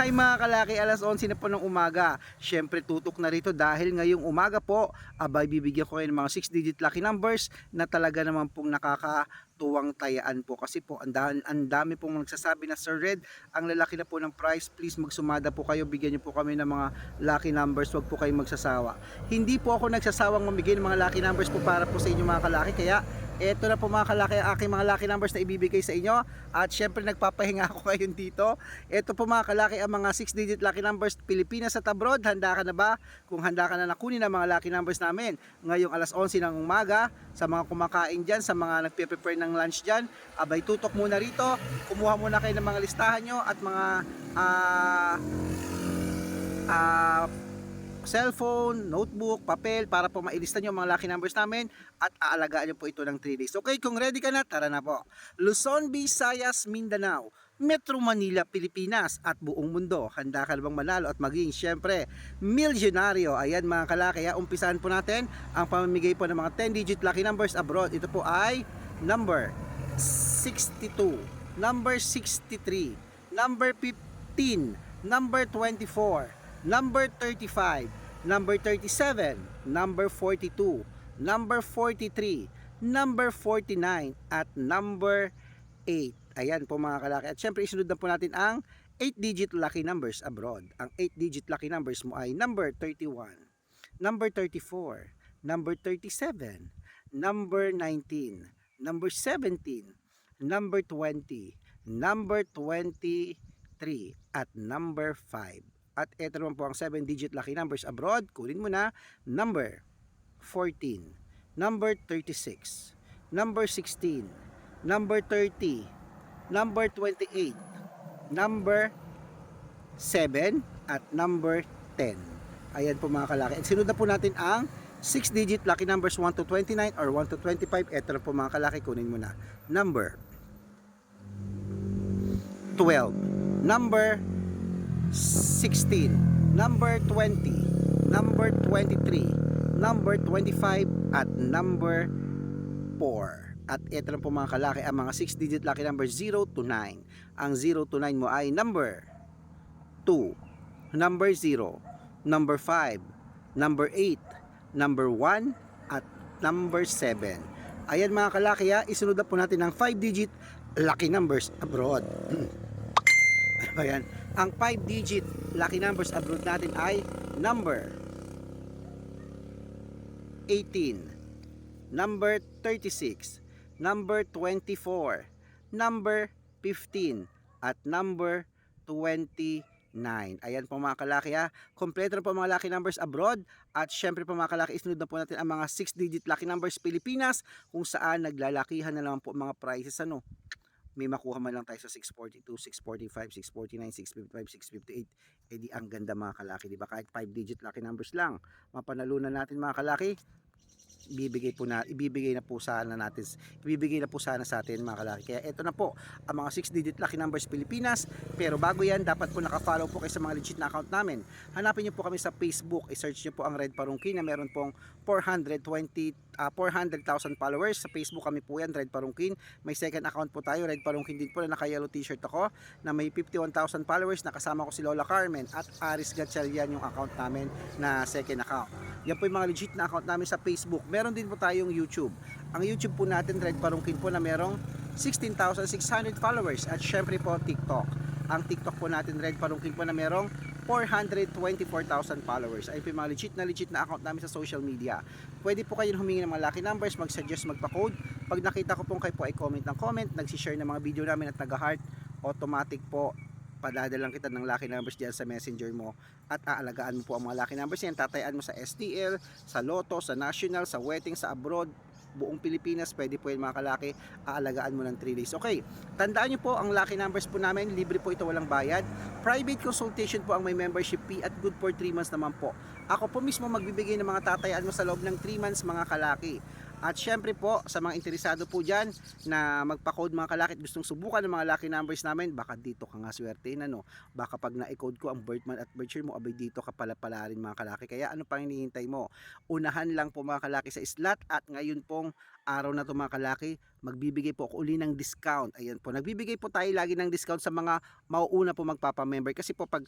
Hi mga kalaki, alas 11 na po ng umaga. Siyempre tutok na rito dahil ngayong umaga po, abay bibigyan ko kayo ng mga 6 digit lucky numbers na talaga naman pong nakakatuwang tayaan po. Kasi po, ang ang dami pong nagsasabi na Sir Red, ang lalaki na po ng price, please magsumada po kayo, bigyan niyo po kami ng mga lucky numbers, wag po kayong magsasawa. Hindi po ako nagsasawang mamigay ng mga lucky numbers po para po sa inyo mga kalaki, kaya eto na po mga kalaki aking mga lucky numbers na ibibigay sa inyo. At syempre nagpapahinga ako ngayon dito. Ito po mga kalaki ang mga 6 digit lucky numbers Pilipinas at abroad. Handa ka na ba? kung handa ka na nakunin ang mga lucky numbers namin. Ngayong alas 11 ng umaga sa mga kumakain dyan sa mga nagpe-prepare ng lunch dyan abay tutok muna rito. Kumuha muna kayo ng mga listahan nyo at mga ah ah cellphone, notebook, papel para po mailista nyo mga lucky numbers namin at aalagaan nyo po ito ng 3 days. Okay, kung ready ka na, tara na po. Luzon, Visayas, Mindanao, Metro Manila, Pilipinas at buong mundo. Handa ka bang manalo at maging syempre milyonaryo? Ayan mga kalaki, ha? umpisahan po natin ang pamamigay po ng mga 10-digit lucky numbers abroad. Ito po ay number 62, number 63, number 15, number 24, number 35, number 37, number 42, number 43, number 49, at number 8. Ayan po mga kalaki. At syempre isunod na po natin ang 8-digit lucky numbers abroad. Ang 8-digit lucky numbers mo ay number 31, number 34, number 37, number 19, number 17, number 20, number 23, at number 5. At ito naman po ang 7-digit lucky numbers abroad. Kunin mo na number 14, number 36, number 16, number 30, number 28, number 7, at number 10. Ayan po mga kalaki. At sinunod na po natin ang 6-digit lucky numbers 1 to 29 or 1 to 25. Ito po mga kalaki. Kunin mo na. Number 12, number 16, number 20, number 23, number 25, at number 4. At ito lang po mga kalaki ang mga 6-digit lucky number 0 to 9. Ang 0 to 9 mo ay number 2, number 0, number 5, number 8, number 1, at number 7. Ayan mga kalaki ha, isunod na po natin ang 5-digit lucky numbers abroad. ano yan? Ang 5-digit lucky numbers abroad natin ay number 18, number 36, number 24, number 15, at number 29. Ayan po mga kalaki ha. Kompleto na po mga lucky numbers abroad. At syempre po mga kalaki, isunod na po natin ang mga 6-digit lucky numbers Pilipinas kung saan naglalakihan na naman po mga prices ano may makuha man lang tayo sa 642, 645, 649, 655, 658, eh di ang ganda mga kalaki, di ba? Kahit 5 digit lucky numbers lang, mapanalunan natin mga kalaki, ibibigay po na ibibigay na po sana natin ibibigay na po sana sa atin mga kalaki. Kaya ito na po ang mga 6 digit lucky numbers Pilipinas. Pero bago yan dapat po naka-follow po kayo sa mga legit na account namin. Hanapin niyo po kami sa Facebook i-search niyo po ang Red Parungkin na meron pong 420 ah, 400,000 followers sa Facebook kami po yan Red Parungkin may second account po tayo Red Parungkin din po na naka-yellow t-shirt ako na may 51,000 followers nakasama ko si Lola Carmen at Aris Gatchalian yung account namin na second account yan po yung mga legit na account namin sa Facebook. Meron din po tayong YouTube. Ang YouTube po natin, Red Parungkin po na merong 16,600 followers. At syempre po TikTok. Ang TikTok po natin, Red Parungkin po na merong 424,000 followers. Ayun po yung mga legit na legit na account namin sa social media. Pwede po kayo humingi ng mga lucky numbers, mag-suggest, magpa-code. Pag nakita ko pong kayo po ay comment ng comment, nagsishare ng mga video namin at nag-heart, automatic po padadalang kita ng lucky numbers diyan sa messenger mo at aalagaan mo po ang mga lucky numbers yan tatayaan mo sa STL, sa Lotto, sa National, sa Wedding, sa Abroad buong Pilipinas, pwede po yan mga kalaki aalagaan mo ng 3 days. Okay, tandaan nyo po ang lucky numbers po namin, libre po ito walang bayad. Private consultation po ang may membership fee at good for 3 months naman po. Ako po mismo magbibigay ng mga tatayaan mo sa loob ng 3 months mga kalaki At syempre po, sa mga interesado po dyan na magpa-code mga kalaki at gustong subukan ng mga lucky numbers namin, baka dito ka nga swerte na no. Baka pag na-code ko ang birth month at birth year mo, abay dito ka pala pala rin mga kalaki. Kaya ano pang hinihintay mo? Unahan lang po mga kalaki sa slot at ngayon pong araw na to mga kalaki, magbibigay po ako uli ng discount. Ayan po, nagbibigay po tayo lagi ng discount sa mga mauuna po magpapa-member. Kasi po pag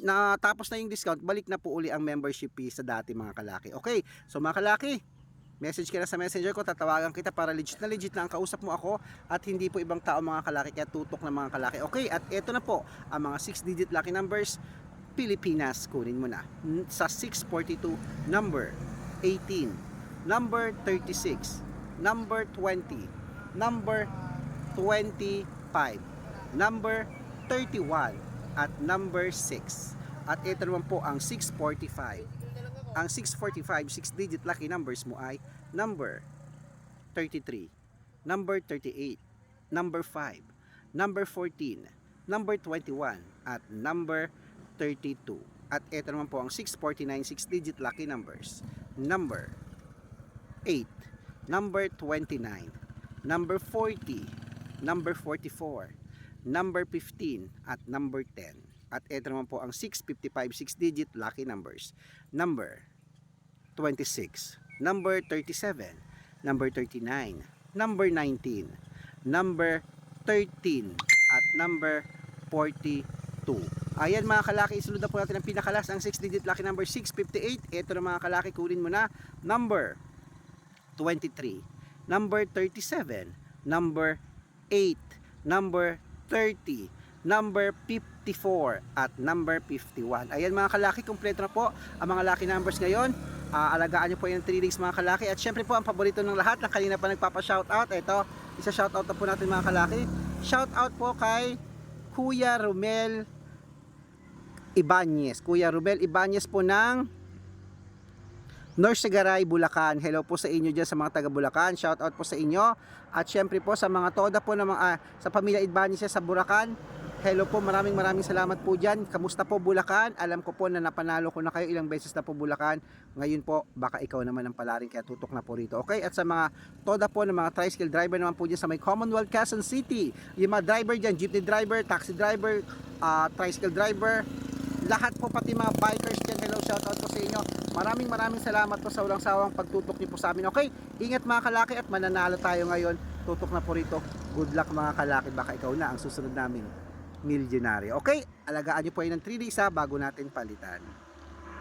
natapos na yung discount, balik na po uli ang membership fee sa dati mga kalaki. Okay, so mga kalaki, message ka na sa messenger ko, tatawagan kita para legit na legit na ang kausap mo ako at hindi po ibang tao mga kalaki kaya tutok ng mga kalaki. Okay, at eto na po ang mga 6 digit lucky numbers Pilipinas, kunin mo na. Sa 642, number 18, number 36, number 20, number 25, number 31, at number 6. At ito naman po ang 645. Ang 645, 6 digit lucky numbers mo ay number 33, number 38, number 5, number 14, number 21, at number 32. At ito naman po ang 649, 6 digit lucky numbers. Number 8, number 29, number 40, number 44, number 15, at number 10. At ito naman po ang 655, 6 digit lucky numbers. Number 26, number 37, number 39, number 19, number 13, at number 42. Ayan mga kalaki, isunod na po natin ang pinakalas, ang 6 digit lucky number 658. Ito na mga kalaki, kunin mo na. Number 23, number 37, number 8, number 30, number 54, at number 51. Ayan mga kalaki, kumpleto na po ang mga lucky numbers ngayon. Ah, alagaan nyo po yung 3 rings mga kalaki. At syempre po, ang paborito ng lahat na kanina pa nagpapa-shoutout. Ito, isa shoutout na po natin mga kalaki. Shoutout po kay Kuya Romel Ibanez. Kuya Romel Ibanez po ng North Sagaray, Bulacan. Hello po sa inyo dyan sa mga taga Bulacan. Shout out po sa inyo. At syempre po sa mga toda po ng mga, ah, sa pamilya Ibanez sa Bulacan. Hello po, maraming maraming salamat po dyan. Kamusta po Bulacan? Alam ko po na napanalo ko na kayo ilang beses na po Bulacan. Ngayon po, baka ikaw naman ang palarin kaya tutok na po rito. Okay? At sa mga toda po ng mga tricycle driver naman po dyan sa may Commonwealth Quezon City. Yung mga driver dyan, jeepney driver, taxi driver, ah, tricycle driver, lahat po pati mga bikers dyan, hello shoutout po sa inyo. Maraming maraming salamat po sa walang sawang pagtutok niyo po sa amin. Okay, ingat mga kalaki at mananalo tayo ngayon. Tutok na po rito. Good luck mga kalaki, baka ikaw na ang susunod namin milyonaryo. Okay, alagaan niyo po yun ng 3 days ha, bago natin palitan.